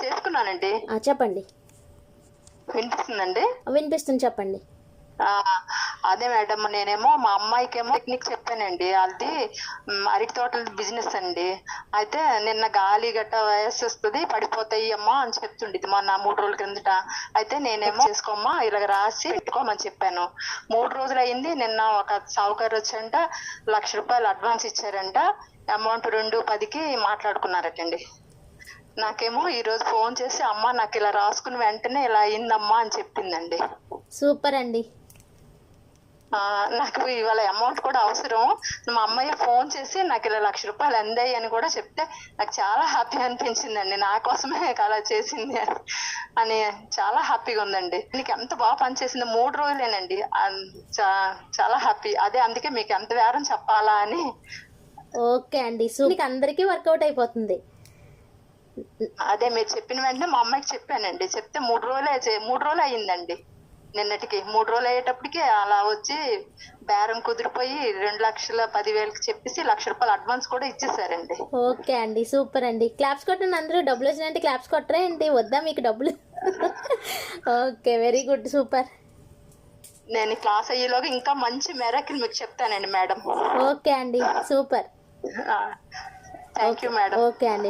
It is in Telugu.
చేసుకున్నానండి. చెప్పండి. వినిపిస్తుందండి? వినిపిస్తుంది చెప్పండి. అదే మేడం నేనేమో మా అమ్మాయికేమో టెక్నిక్ చెప్పానండి. అది అరటి తోటల బిజినెస్ అండి. అయితే నిన్న గాలి గట్ట వయస్సు వస్తుంది పడిపోతాయి అమ్మా అని చెప్తుండేది మొన్న మూడు రోజుల క్రిందట. అయితే నేనేమో చేసుకోమ్మా ఇలాగ రాసి పెట్టుకోమని చెప్పాను. మూడు రోజులు అయింది నిన్న ఒక సావుకారు వచ్చంట లక్ష రూపాయలు అడ్వాన్స్ ఇచ్చారంట. అమౌంట్ రెండు పదికి మాట్లాడుకున్నారటండి. నాకేమో ఈ రోజు ఫోన్ చేసి అమ్మ నాకు ఇలా రాసుకుని వెంటనే ఇలా అయిందమ్మా అని చెప్పిందండి. సూపర్ అండి. నాకు ఇవాళ అమౌంట్ కూడా అవసరం. మా అమ్మాయి ఫోన్ చేసి నాకు ఇలా లక్ష రూపాయలు అందాయి అని కూడా చెప్తే నాకు చాలా హ్యాపీ అనిపించిందండి. నా కోసమే అలా చేసింది అని అని చాలా హ్యాపీగా ఉందండి. నీకు ఎంత బాగా పనిచేసింది మూడు రోజులేనండి. చాలా హ్యాపీ. అదే అందుకే మీకు ఎంత వేరం చెప్పాలా అని. ఓకే అండి. సో మీకు అందరికీ వర్కౌట్ అయిపోతుంది. అదే మీరు చెప్పిన వెంటనే మా అమ్మాయికి చెప్పానండి. చెప్తే మూడు రోజులే మూడు రోజులు అయ్యిందండి. నిన్నటికి మూడు రోజులు అయ్యేటప్పటికి అలా వచ్చి బేరం కుదిరిపోయి రెండు లక్షల పదివేలకి చెప్పేసి లక్ష రూపాయలు అడ్వాన్స్ కూడా ఇచ్చేసారండి. ఓకే అండి. సూపర్ అండి. క్లాప్స్ కొట్టండి అందరూ. డబ్బులు వచ్చినాయంటే క్లాప్స్ కొట్టరా ఏంటి? వద్దా మీకు డబ్బులు? Okay very good. సూపర్. నేను క్లాస్ అయ్యేలోగా ఇంకా మంచి మెరకిల్ మీకు చెప్తానండి మేడం. ఓకే అండి. Super. Thank you madam. Okay అండి.